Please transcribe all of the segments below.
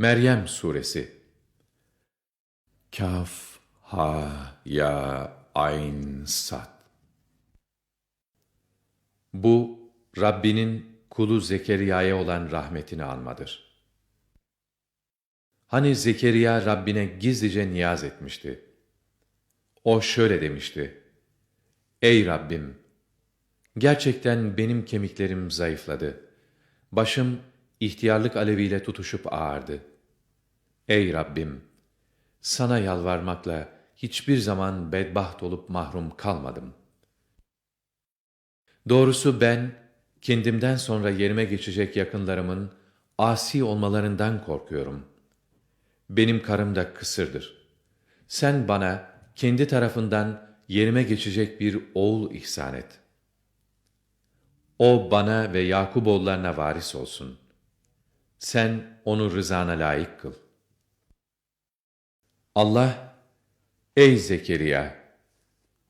Meryem Suresi Kaf, Ha, Ya, Ayn, Sad Bu, Rabbinin kulu Zekeriya'ya olan rahmetini anmadır. Hani Zekeriya Rabbine gizlice niyaz etmişti. O şöyle demişti. Ey Rabbim! Gerçekten benim kemiklerim zayıfladı. Başım ihtiyarlık aleviyle tutuşup ağardı. Ey Rabbim! Sana yalvarmakla hiçbir zaman bedbaht olup mahrum kalmadım. Doğrusu ben, kendimden sonra yerime geçecek yakınlarımın asi olmalarından korkuyorum. Benim karım da kısırdır. Sen bana kendi tarafından yerime geçecek bir oğul ihsan et. O bana ve Yakuboğullarına varis olsun. Sen onu rızana layık kıl. Allah, ey Zekeriya!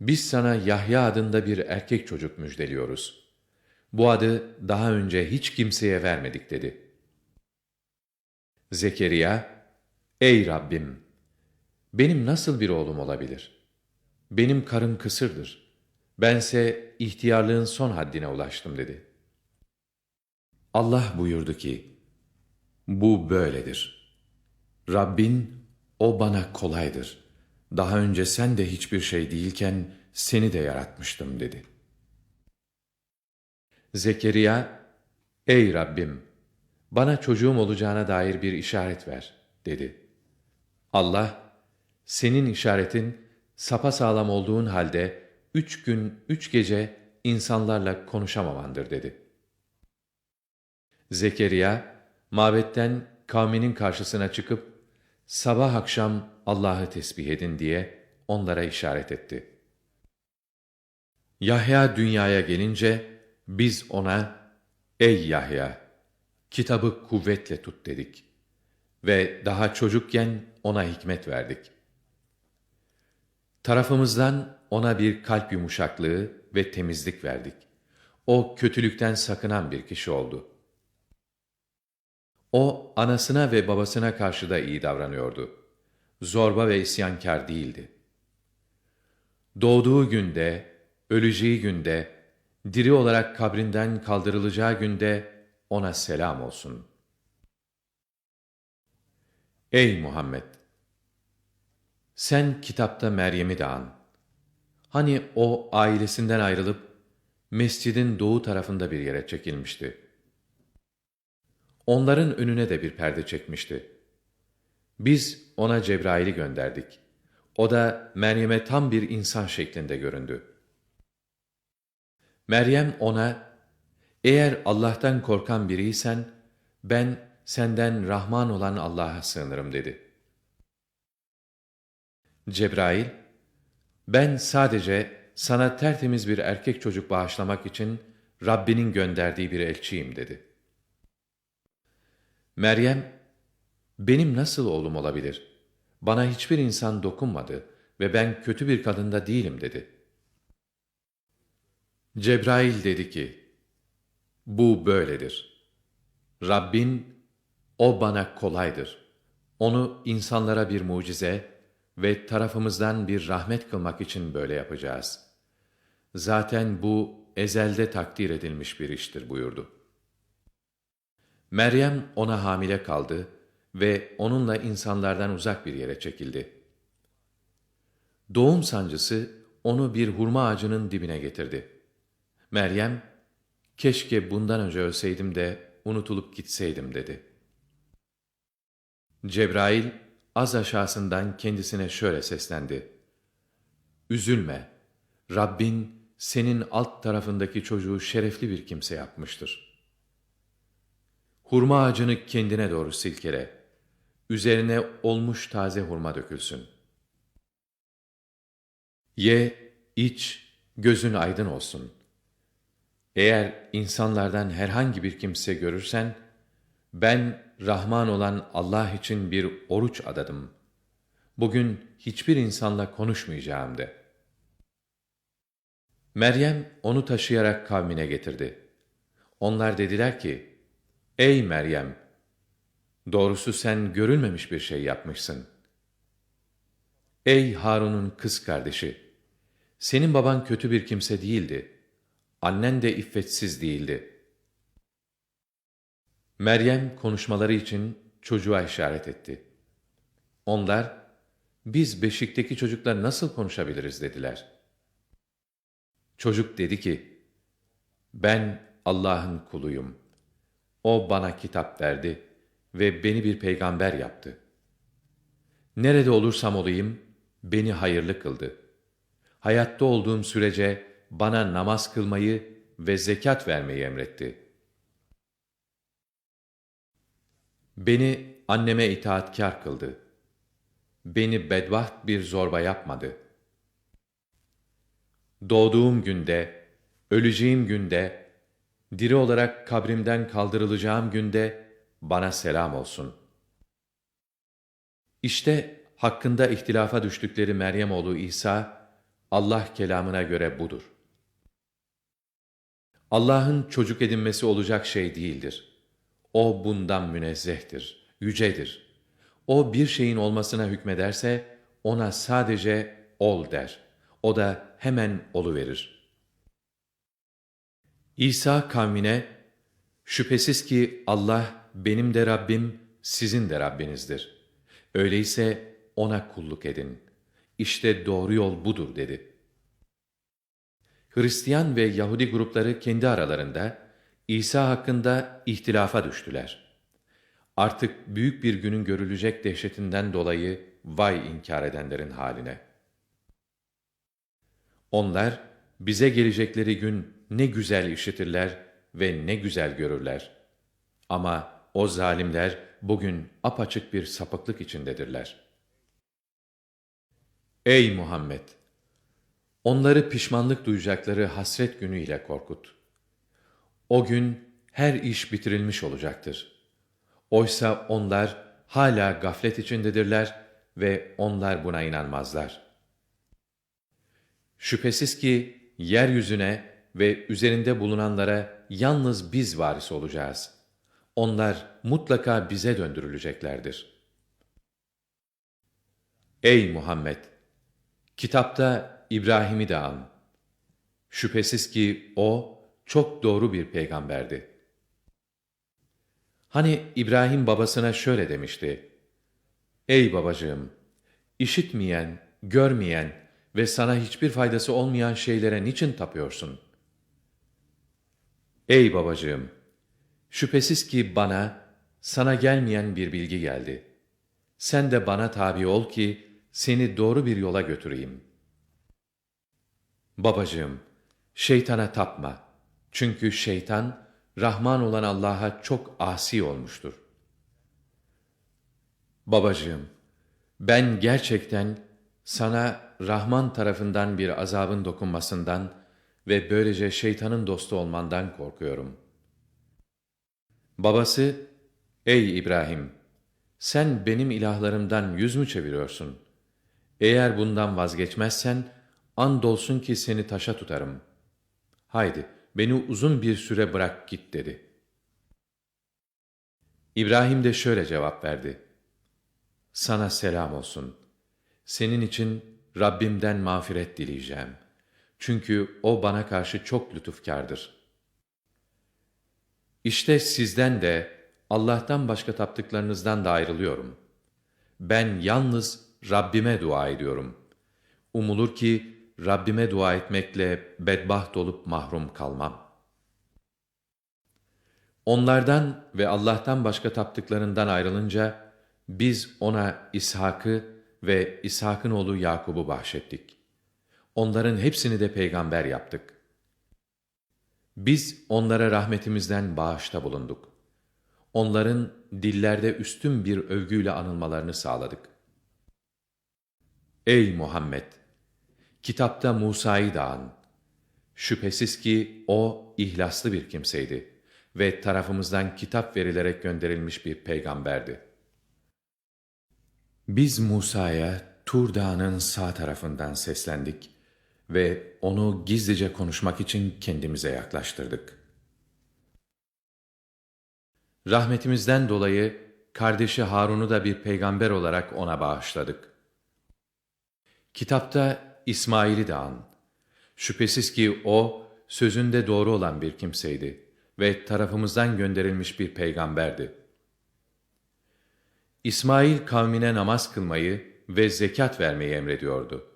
Biz sana Yahya adında bir erkek çocuk müjdeliyoruz. Bu adı daha önce hiç kimseye vermedik dedi. Zekeriya, ey Rabbim! Benim nasıl bir oğlum olabilir? Benim karım kısırdır. Bense ihtiyarlığın son haddine ulaştım dedi. Allah buyurdu ki, bu böyledir. Rabbin, o bana kolaydır. Daha önce sen de hiçbir şey değilken seni de yaratmıştım dedi. Zekeriya, ey Rabbim, bana çocuğum olacağına dair bir işaret ver, dedi. Allah, senin işaretin sapasağlam olduğun halde üç gün, üç gece insanlarla konuşamamandır, dedi. Zekeriya, mabetten kavminin karşısına çıkıp, sabah akşam Allah'ı tesbih edin diye onlara işaret etti. Yahya dünyaya gelince, biz ona, ey Yahya, kitabı kuvvetle tut dedik. Ve daha çocukken ona hikmet verdik. Tarafımızdan ona bir kalp yumuşaklığı ve temizlik verdik. O kötülükten sakınan bir kişi oldu. O anasına ve babasına karşı da iyi davranıyordu. Zorba ve isyankar değildi. Doğduğu günde, öleceği günde, diri olarak kabrinden kaldırılacağı günde ona selam olsun. Ey Muhammed! Sen kitapta Meryem'i de an. Hani o ailesinden ayrılıp mescidin doğu tarafında bir yere çekilmişti. Onların önüne de bir perde çekmişti. Biz ona Cebrail'i gönderdik. O da Meryem'e tam bir insan şeklinde göründü. Meryem ona, eğer Allah'tan korkan biriysen, ben senden Rahman olan Allah'a sığınırım dedi. Cebrail, ben sadece sana tertemiz bir erkek çocuk bağışlamak için Rabbinin gönderdiği bir elçiyim dedi. Meryem, benim nasıl oğlum olabilir? Bana hiçbir insan dokunmadı ve ben kötü bir kadında değilim dedi. Cebrail dedi ki, bu böyledir. Rabbin, o bana kolaydır. Onu insanlara bir mucize ve tarafımızdan bir rahmet kılmak için böyle yapacağız. Zaten bu ezelde takdir edilmiş bir iştir buyurdu. Meryem ona hamile kaldı ve onunla insanlardan uzak bir yere çekildi. Doğum sancısı onu bir hurma ağacının dibine getirdi. Meryem, keşke bundan önce ölseydim de unutulup gitseydim dedi. Cebrail az aşağısından kendisine şöyle seslendi. Üzülme, Rabbin senin alt tarafındaki çocuğu şerefli bir kimse yapmıştır.'' Hurma ağacını kendine doğru silkele. Üzerine olmuş taze hurma dökülsün. Ye, iç, gözün aydın olsun. Eğer insanlardan herhangi bir kimse görürsen, ben Rahman olan Allah için bir oruç adadım. Bugün hiçbir insanla konuşmayacağım de. Meryem onu taşıyarak kavmine getirdi. Onlar dediler ki, Ey Meryem! Doğrusu sen görülmemiş bir şey yapmışsın. Ey Harun'un kız kardeşi! Senin baban kötü bir kimse değildi. Annen de iffetsiz değildi. Meryem konuşmaları için çocuğa işaret etti. Onlar, biz beşikteki çocuklar nasıl konuşabiliriz dediler. Çocuk dedi ki, ben Allah'ın kuluyum. O bana kitap verdi ve beni bir peygamber yaptı. Nerede olursam olayım, beni hayırlı kıldı. Hayatta olduğum sürece bana namaz kılmayı ve zekat vermeyi emretti. Beni anneme itaatkar kıldı. Beni bedbaht bir zorba yapmadı. Doğduğum günde, öleceğim günde, diri olarak kabrimden kaldırılacağım günde bana selam olsun. İşte hakkında ihtilafa düştükleri Meryem oğlu İsa, Allah kelamına göre budur. Allah'ın çocuk edinmesi olacak şey değildir. O bundan münezzehtir, yücedir. O bir şeyin olmasına hükmederse, ona sadece ol der. O da hemen oluverir. İsa kavmine, şüphesiz ki Allah benim de Rabbim, sizin de Rabbinizdir. Öyleyse ona kulluk edin. İşte doğru yol budur dedi. Hristiyan ve Yahudi grupları kendi aralarında İsa hakkında ihtilafa düştüler. Artık büyük bir günün görülecek dehşetinden dolayı vay inkar edenlerin haline. Onlar bize gelecekleri gün ne güzel işitirler ve ne güzel görürler. Ama o zalimler bugün apaçık bir sapıklık içindedirler. Ey Muhammed! Onları pişmanlık duyacakları hasret günüyle korkut. O gün her iş bitirilmiş olacaktır. Oysa onlar hala gaflet içindedirler ve onlar buna inanmazlar. Şüphesiz ki yeryüzüne ve üzerinde bulunanlara yalnız biz varis olacağız. Onlar mutlaka bize döndürüleceklerdir. Ey Muhammed! Kitapta İbrahim'i de an. Şüphesiz ki o çok doğru bir peygamberdi. Hani İbrahim babasına şöyle demişti. Ey babacığım! işitmeyen, görmeyen ve sana hiçbir faydası olmayan şeylere niçin tapıyorsun? Ey babacığım! Şüphesiz ki bana, sana gelmeyen bir bilgi geldi. Sen de bana tabi ol ki, seni doğru bir yola götüreyim. Babacığım, şeytana tapma. Çünkü şeytan, Rahman olan Allah'a çok asi olmuştur. Babacığım, ben gerçekten sana Rahman tarafından bir azabın dokunmasından ve böylece şeytanın dostu olmandan korkuyorum. Babası, ey İbrahim, sen benim ilahlarımdan yüz mü çeviriyorsun? Eğer bundan vazgeçmezsen, andolsun ki seni taşa tutarım. Haydi, beni uzun bir süre bırak git dedi. İbrahim de şöyle cevap verdi. Sana selam olsun. Senin için Rabbimden mağfiret dileyeceğim. Çünkü o bana karşı çok lütufkardır. İşte sizden de Allah'tan başka taptıklarınızdan da ayrılıyorum. Ben yalnız Rabbime dua ediyorum. Umulur ki Rabbime dua etmekle bedbaht olup mahrum kalmam. Onlardan ve Allah'tan başka taptıklarından ayrılınca biz ona İshak'ı ve İshak'ın oğlu Yakub'u bahşettik. Onların hepsini de peygamber yaptık. Biz onlara rahmetimizden bağışta bulunduk. Onların dillerde üstün bir övgüyle anılmalarını sağladık. Ey Muhammed! Kitapta Musa'yı da an. Şüphesiz ki o ihlaslı bir kimseydi ve tarafımızdan kitap verilerek gönderilmiş bir peygamberdi. Biz Musa'ya Tur Dağı'nın sağ tarafından seslendik ve onu gizlice konuşmak için kendimize yaklaştırdık. Rahmetimizden dolayı kardeşi Harun'u da bir peygamber olarak ona bağışladık. Kitapta İsmail'i de an. Şüphesiz ki o, sözünde doğru olan bir kimseydi ve tarafımızdan gönderilmiş bir peygamberdi. İsmail kavmine namaz kılmayı ve zekat vermeyi emrediyordu.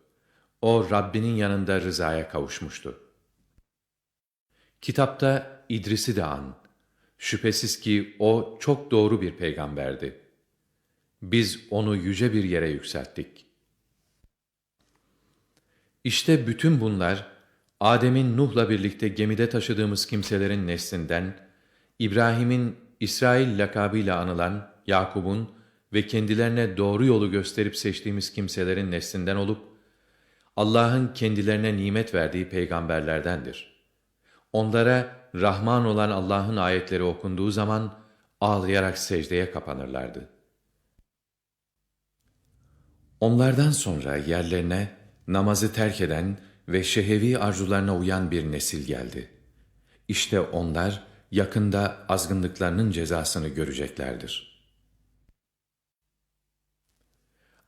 O Rabbinin yanında rızaya kavuşmuştu. Kitapta İdris'i de an. Şüphesiz ki o çok doğru bir peygamberdi. Biz onu yüce bir yere yükselttik. İşte bütün bunlar, Adem'in Nuh'la birlikte gemide taşıdığımız kimselerin neslinden, İbrahim'in İsrail lakabıyla anılan Yakub'un ve kendilerine doğru yolu gösterip seçtiğimiz kimselerin neslinden olup, Allah'ın kendilerine nimet verdiği peygamberlerdendir. Onlara Rahman olan Allah'ın ayetleri okunduğu zaman ağlayarak secdeye kapanırlardı. Onlardan sonra yerlerine namazı terk eden ve şehevi arzularına uyan bir nesil geldi. İşte onlar yakında azgınlıklarının cezasını göreceklerdir.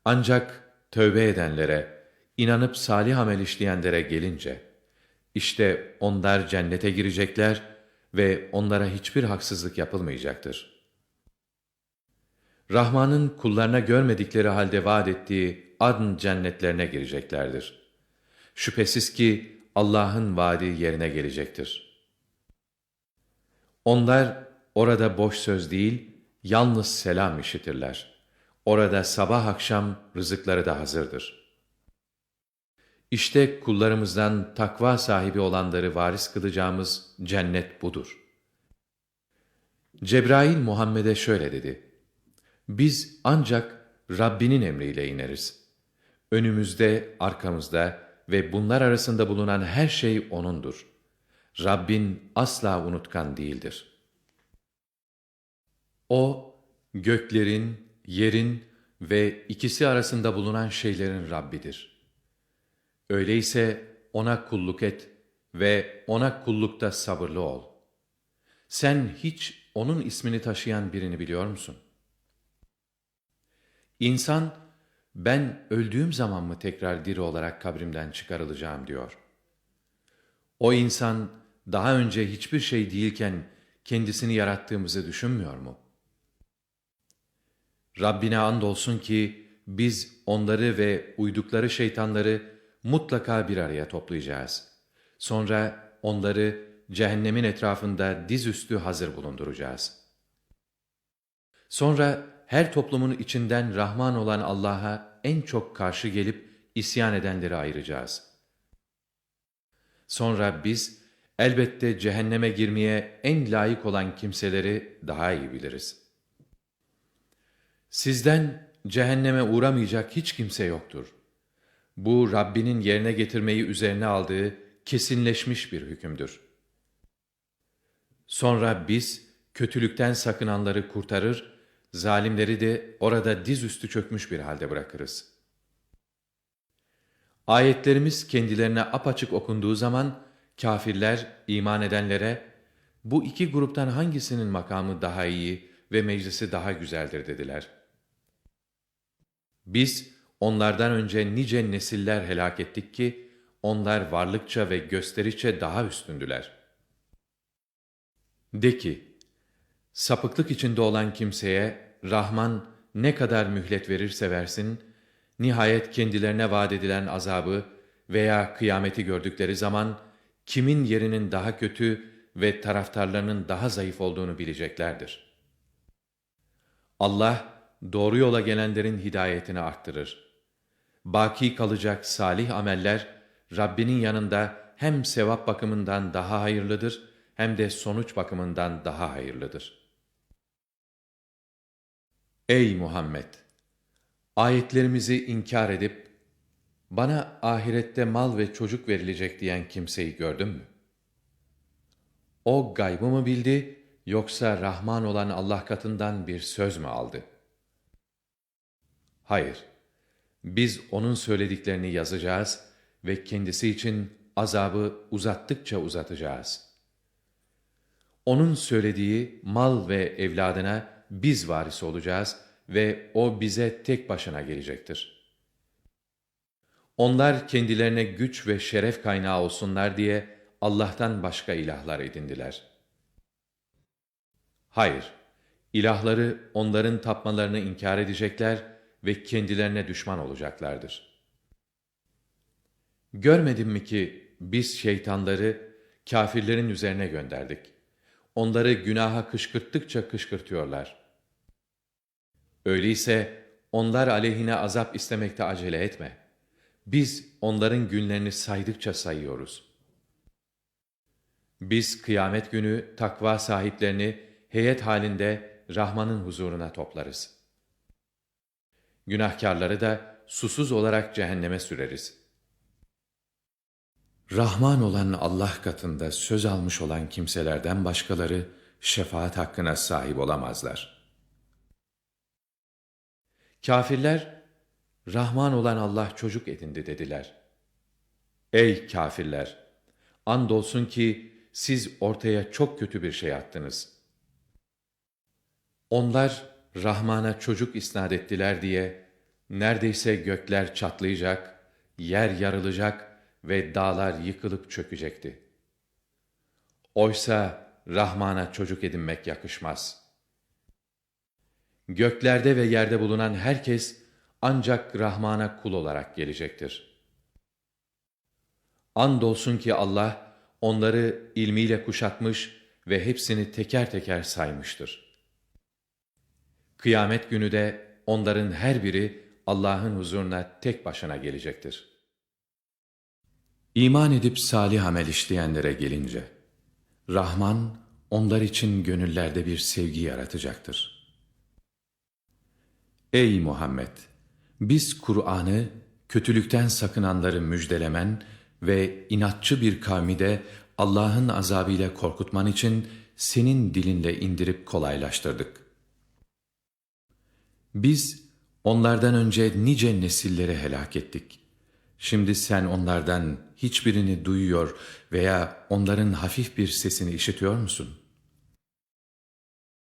Ancak tövbe edenlere, inanıp salih amel işleyenlere gelince, işte onlar cennete girecekler ve onlara hiçbir haksızlık yapılmayacaktır. Rahman'ın kullarına görmedikleri halde vaat ettiği adn cennetlerine gireceklerdir. Şüphesiz ki Allah'ın vaadi yerine gelecektir. Onlar orada boş söz değil, yalnız selam işitirler. Orada sabah akşam rızıkları da hazırdır. İşte kullarımızdan takva sahibi olanları varis kılacağımız cennet budur. Cebrail Muhammed'e şöyle dedi. Biz ancak Rabbinin emriyle ineriz. Önümüzde, arkamızda ve bunlar arasında bulunan her şey O'nundur. Rabbin asla unutkan değildir. O, göklerin, yerin ve ikisi arasında bulunan şeylerin Rabbidir. Öyleyse O'na kulluk et ve O'na kullukta sabırlı ol. Sen hiç O'nun ismini taşıyan birini biliyor musun? İnsan, ben öldüğüm zaman mı tekrar diri olarak kabrimden çıkarılacağım diyor. O insan, daha önce hiçbir şey değilken kendisini yarattığımızı düşünmüyor mu? Rabbine andolsun ki biz onları ve uydukları şeytanları mutlaka bir araya toplayacağız. Sonra onları cehennemin etrafında dizüstü hazır bulunduracağız. Sonra her toplumun içinden Rahman olan Allah'a en çok karşı gelip isyan edenleri ayıracağız. Sonra biz elbette cehenneme girmeye en layık olan kimseleri daha iyi biliriz. Sizden cehenneme uğramayacak hiç kimse yoktur. Bu Rabbinin yerine getirmeyi üzerine aldığı kesinleşmiş bir hükümdür. Sonra biz kötülükten sakınanları kurtarır, zalimleri de orada dizüstü çökmüş bir halde bırakırız. Ayetlerimiz kendilerine apaçık okunduğu zaman kafirler iman edenlere bu iki gruptan hangisinin makamı daha iyi ve meclisi daha güzeldir dediler. Biz onlardan önce nice nesiller helak ettik ki onlar varlıkça ve gösteriçe daha üstündüler. De ki, sapıklık içinde olan kimseye Rahman ne kadar mühlet verirse versin, nihayet kendilerine vaat edilen azabı veya kıyameti gördükleri zaman kimin yerinin daha kötü ve taraftarlarının daha zayıf olduğunu bileceklerdir. Allah doğru yola gelenlerin hidayetini arttırır. Baki kalacak salih ameller Rabbinin yanında hem sevap bakımından daha hayırlıdır hem de sonuç bakımından daha hayırlıdır. Ey Muhammed! Ayetlerimizi inkar edip, bana ahirette mal ve çocuk verilecek diyen kimseyi gördün mü? O gaybı mı bildi, yoksa Rahman olan Allah katından bir söz mü aldı? Hayır, biz onun söylediklerini yazacağız ve kendisi için azabı uzattıkça uzatacağız. Onun söylediği mal ve evladına biz varis olacağız ve o bize tek başına gelecektir. Onlar kendilerine güç ve şeref kaynağı olsunlar diye Allah'tan başka ilahlar edindiler. Hayır, ilahları onların tapmalarını inkar edecekler ve kendilerine düşman olacaklardır. Görmedin mi ki biz şeytanları kâfirlerin üzerine gönderdik. Onları günaha kışkırttıkça kışkırtıyorlar. Öyleyse onlar aleyhine azap istemekte acele etme. Biz onların günlerini saydıkça sayıyoruz. Biz kıyamet günü takva sahiplerini heyet halinde Rahman'ın huzuruna toplarız. Günahkarları da susuz olarak cehenneme süreriz. Rahman olan Allah katında söz almış olan kimselerden başkaları şefaat hakkına sahip olamazlar. Kafirler, Rahman olan Allah çocuk edindi dediler. Ey kafirler! Andolsun ki siz ortaya çok kötü bir şey attınız. Onlar Rahman'a çocuk isnat ettiler diye neredeyse gökler çatlayacak, yer yarılacak ve dağlar yıkılıp çökecekti. Oysa Rahman'a çocuk edinmek yakışmaz. Göklerde ve yerde bulunan herkes ancak Rahman'a kul olarak gelecektir. Andolsun ki Allah onları ilmiyle kuşatmış ve hepsini teker teker saymıştır. Kıyamet günü de onların her biri Allah'ın huzuruna tek başına gelecektir. İman edip salih amel işleyenlere gelince, Rahman onlar için gönüllerde bir sevgi yaratacaktır. Ey Muhammed! Biz Kur'an'ı kötülükten sakınanları müjdelemen ve inatçı bir kavmi de Allah'ın azabıyla korkutman için senin dilinle indirip kolaylaştırdık. Biz onlardan önce nice nesilleri helak ettik. Şimdi sen onlardan hiçbirini duyuyor veya onların hafif bir sesini işitiyor musun?''